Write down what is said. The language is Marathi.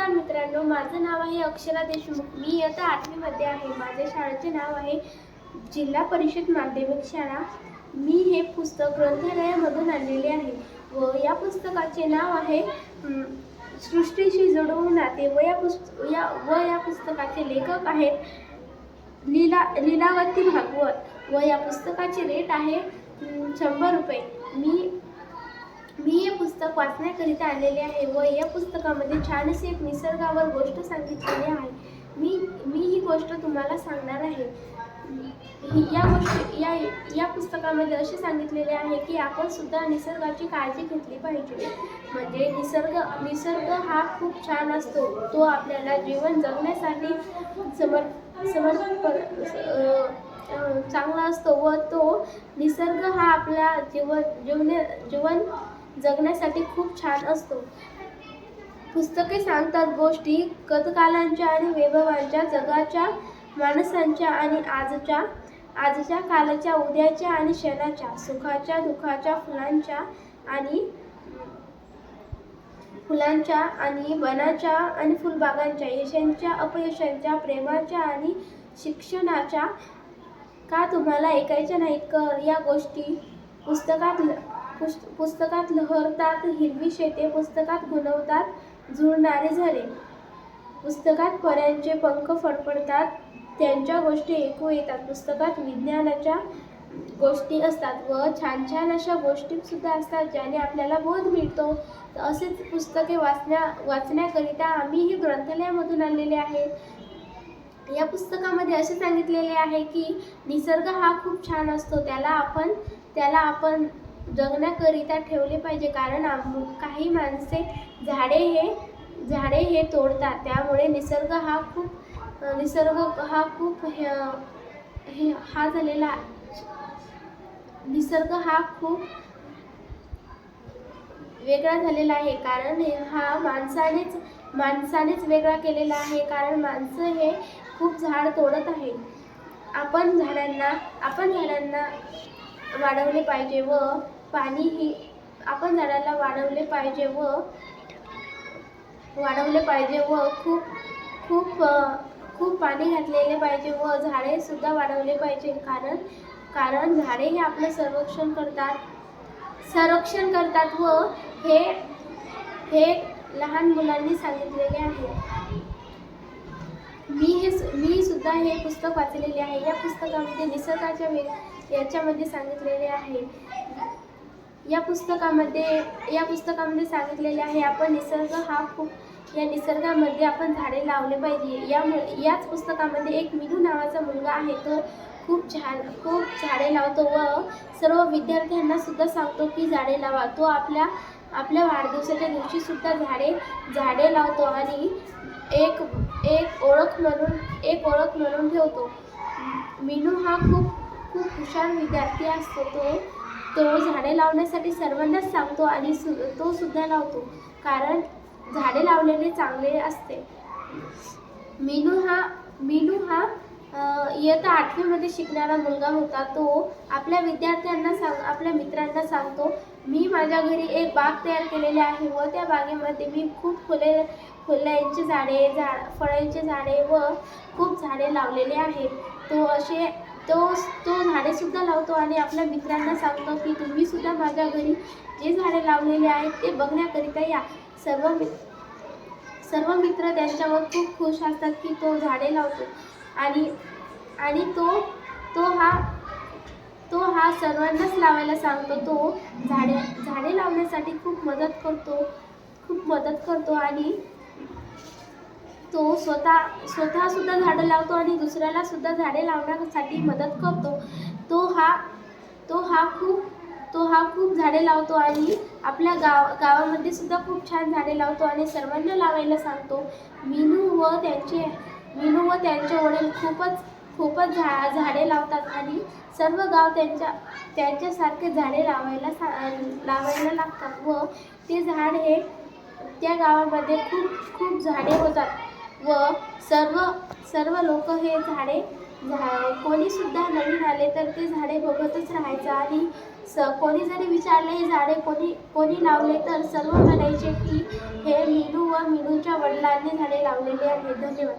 नमस्कार मित्रांनो माझं नाव आहे अक्षरा देशमुख. मी इयत्ता आठवीमध्ये आहे. माझ्या शाळेचे नाव आहे जिल्हा परिषद माध्यमिक शाळा. मी हे पुस्तक ग्रंथालयामधून आणलेले आहे व या पुस्तकाचे नाव आहे सृष्टीशी जुळवून नाते व या पुस्त या व या पुस्तकाचे लेखक आहेत लीला लीलावती भागवत. व या पुस्तकाचे रेट आहे शंभर रुपये. मी मी हे पुस्तक वाचण्याकरिता आलेले आहे व या पुस्तकामध्ये छानशी एक निसर्गावर गोष्ट सांगितलेली आहे. मी मी ही गोष्ट तुम्हाला सांगणार आहे. या गोष्ट या या पुस्तकामध्ये असे सांगितलेले आहे की आपण सुद्धा निसर्गाची काळजी घेतली पाहिजे. म्हणजे निसर्ग निसर्ग हा खूप छान असतो. तो आपल्याला जीवन जगण्यासाठी समर समर्पण चांगला असतो व तो निसर्ग हा आपल्या जीवन जीवने जीवन जगण्यासाठी खूप छान असतो. पुस्तके सांगतात गोष्टी गतकालांच्या आणि वैभवांच्या जगाच्या माणसांच्या आणि आजच्या आजच्या कालाच्या उद्याच्या आणि क्षणाच्या सुखाच्या दुःखाच्या फुलांच्या आणि फुलांच्या आणि वनाच्या आणि फुलबागांच्या यशांच्या अपयशांच्या प्रेमाच्या आणि शिक्षणाच्या. का तुम्हाला ऐकायच्या नाहीत कर या गोष्टी पुस्तकात पुस्त पुस्तकात लहरतात हिरवी शेते पुस्तकात गुणवतात झुळणारे झाले. पुस्तकात पऱ्यांचे पंख फडफडतात त्यांच्या गोष्टी ऐकू येतात. पुस्तकात विज्ञानाच्या गोष्टी असतात व छान छान अशा गोष्टी सुद्धा असतात ज्याने आपल्याला बोध मिळतो. असेच पुस्तके वाचण्या वाचण्याकरिता आम्हीही ग्रंथालयामधून आणलेले आहेत. या पुस्तकामध्ये असे सांगितलेले आहे की निसर्ग हा खूप छान असतो. त्याला आपण त्याला आपण जगण्याकरिता ठेवले पाहिजे. कारण आम काही माणसे झाडे हे झाडे हे तोडतात. त्यामुळे निसर्ग हा खूप निसर्ग हा खूप हे हे- हा झालेला निसर्ग हा खूप वेगळा झालेला आहे. कारण हा माणसानेच माणसानेच वेगळा केलेला आहे. कारण माणसं हे खूप झाड तोडत आहे आपण झाडांना आपण झाडांना वाढवले पाहिजे व पाणी ही आपण झाडाला वाढवले पाहिजे व वाढवले पाहिजे व खूप खूप खूप पाणी घातलेले पाहिजे व झाडेसुद्धा वाढवले पाहिजे. कारण कारण झाडे हे आपलं संरक्षण करतात. संरक्षण करतात व हे हे लहान मुलांनी सांगितलेले आहे. मी हे सु- मी सुद्धा हे पुस्तक वाचलेले आहे. या पुस्तकामध्ये निसर्गाच्या वे याच्यामध्ये सांगितलेले आहे. या पुस्तकामध्ये या पुस्तकामध्ये सांगितलेले आहे आपण निसर्ग हा खूप या निसर्गामध्ये आपण झाडे लावले पाहिजे. यामुळे याच पुस्तकामध्ये एक मिनू नावाचा मुलगा आहे. तो खूप झाड खूप झाडे लावतो व सर्व विद्यार्थ्यांना सुद्धा सांगतो की झाडे लावा. तो आपल्या आपल्या वाढदिवसाच्या दिवशी सुद्धा झाडे झाडे लावतो आणि एक एक ओळख म्हणून एक ओळख म्हणून ठेवतो. मिनू हा खूप खूप हुशार विद्यार्थी असतो. तो तो झाडे लावण्यासाठी सर्वांनाच सांगतो आणि सु तो सुद्धा लावतो. कारण झाडे लावलेले चांगले असते. मीनू हा मीनू हा इयत्ता आठवीमध्ये शिकणारा मुलगा होता. तो आपल्या विद्यार्थ्यांना सांग आपल्या मित्रांना सांगतो मी माझ्या घरी एक बाग तयार केलेली आहे व त्या बागेमध्ये मी खूप फुले फुलांची झाडे झाड फळांची झाडे व खूप झाडे लावलेले आहेत. तो असे तो तो झाडेसुद्धा लावतो आणि आपल्या मित्रांना सांगतो की तुम्हीसुद्धा माझ्या घरी जे झाडे लावलेले आहेत ते बघण्याकरिता या. सर्व मि सर्व मित्र त्यांच्यावर खूप खुश असतात की तो झाडे लावतो. आणि आणि तो तो हा तो हा सर्वांनाच लावायला सांगतो. तो झाडे झाडे लावण्यासाठी खूप मदत करतो खूप मदत करतो आणि तो स्वतः स्वतःसुद्धा झाडं लावतो आणि दुसऱ्यालासुद्धा झाडे लावण्यासाठी मदत करतो. तो हा तो हा खूप तो हा खूप झाडे लावतो आणि आपल्या गाव गावामध्ये सुद्धा खूप छान झाडे लावतो आणि सर्वांना लावायला सांगतो. मीनू व त्यांचे मीनू व त्यांचे वडील खूपच खूपच झा झाडे लावतात आणि सर्व गाव त्यांच्या त्यांच्यासारखे झाडे लावायला सा लावायला लागतात व ते झाड हे त्या गावामध्ये खूप खूप झाडे होतात. व सर्व सर्व लोक हे झाडे झा कोणीसुद्धा नवीन आले तर ते झाडे बघतच राहायचं. आणि स कोणी जरी विचारले हे झाडे कोणी कोणी लावले तर सर्व म्हणायचे की हे मीनू व मीनूच्या वडिलांनी झाडे लावलेले आहे धन्यवाद.